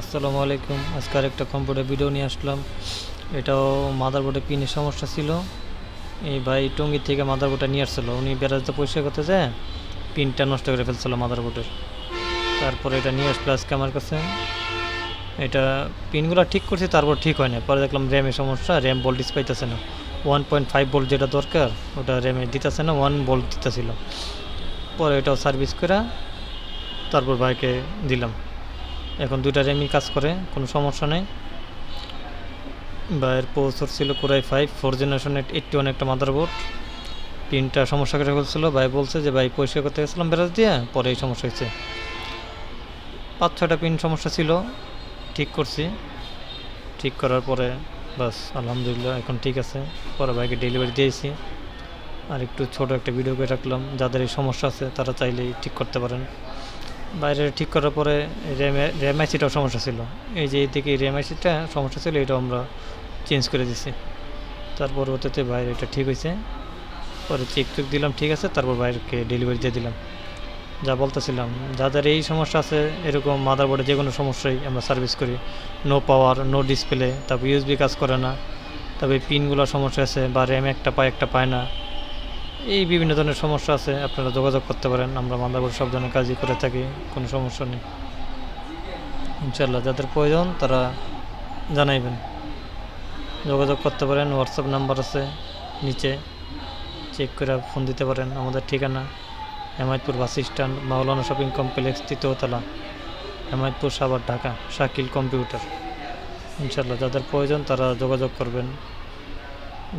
আসসালামু আলাইকুম। আজকে একটা কম্পিউটার ভিডিও নিয়ে আসলাম। এটাও মাদারবোর্ডে পিনের সমস্যা ছিল? এই ভাই টঙ্গি থেকে মাদারবোর্ডটা নিয়ে আসছিল। উনি বেড়াতে পরিষ্কার করতে যায়, পিনটা নষ্ট করে ফেলছিল মাদারবোর্ডের তারপরে এটা নিয়ে আসলো আজকে আমার কাছে। এটা পিনগুলো ঠিক করছি, তারপর ঠিক হয় না পরে দেখলাম র্যামের সমস্যা র্যাম ভোল্টেজ পাইতেছে না। ওয়ান পয়েন্ট ফাইভ ভোল্ট যেটা দরকার, ওটা র্যামে দিতেছে না ওয়ান ভোল্ট দিতেছিল। পরে এটাও সার্ভিস করে তারপর ভাইকে দিলাম। এখন দুইটা র্যামই কাজ করে, কোনো সমস্যা নেই। ভাইয়ের প্রসেসর ছিল core i five four generation eighty one একটা মাদারবোর্ড পিনটা সমস্যা করে ফেলছিল, ভাই বলছে যে, ভাই, পরিষ্কার করতে গেছিলাম বেরাজ দিয়ে পরে এই সমস্যা হয়েছে। পাঁচ ছটা পিন সমস্যা ছিল, ঠিক করছি। ঠিক করার পরে, বাস, আলহামদুলিল্লাহ, এখন ঠিক আছে। পরে ভাইকে ডেলিভারি দিয়েছি। আর একটু ছোট একটা ভিডিও করে রাখলাম। যাদের এই সমস্যা আছে, তারা চাইলেই ঠিক করতে পারেন। বাইরে ঠিক করার পরে র্যামে আইসিটাও সমস্যা ছিল। এই যে এইদিকে র্যাম আইসিটা সমস্যা ছিল এটা আমরা চেঞ্জ করে দিছি। তার পরবর্তীতে বাইরে এটা ঠিক হয়েছে। পরে চেক চেক দিলাম, ঠিক আছে, তারপর বাইরেকে ডেলিভারি দিয়ে দিলাম। যা বলতেছিলাম, যাদের এই সমস্যা আছে, এরকম মাদারবোর্ডে যে কোনো সমস্যাই আমরা সার্ভিস করি। নো পাওয়ার নো ডিসপ্লে তারপর ইউএসবি কাজ করে না। তবে পিনগুলোর সমস্যা আছে বা র্যাম একটা পায় একটা পায় না। এই বিভিন্ন ধরনের সমস্যা আছে, আপনারা যোগাযোগ করতে পারেন, আমরা মাদারবোর্ড সব ধরনের কাজই করে থাকি, কোনো সমস্যা নেই। ইনশাল্লাহ যাদের প্রয়োজন তারা জানাইবেন। যোগাযোগ করতে পারেন হোয়াটসঅ্যাপ নাম্বার আছে নিচে, চেক করে ফোন দিতে পারেন। আমাদের ঠিকানা Hemayetpur bus stand, Maulana shopping complex তৃতীয়তলা Hemayetpur Savar Dhaka, Shakil computer. ইনশাল্লাহ যাদের প্রয়োজন তারা যোগাযোগ করবেন।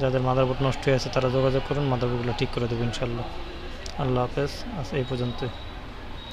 যাদের মাদারবোর্ড নষ্ট হয়ে আছে, তারা যোগাযোগ করুন মাদারবোর্ডগুলো ঠিক করে দেবেন ইনশাল্লাহ। আল্লাহ হাফেজ। আচ্ছা এই পর্যন্তই।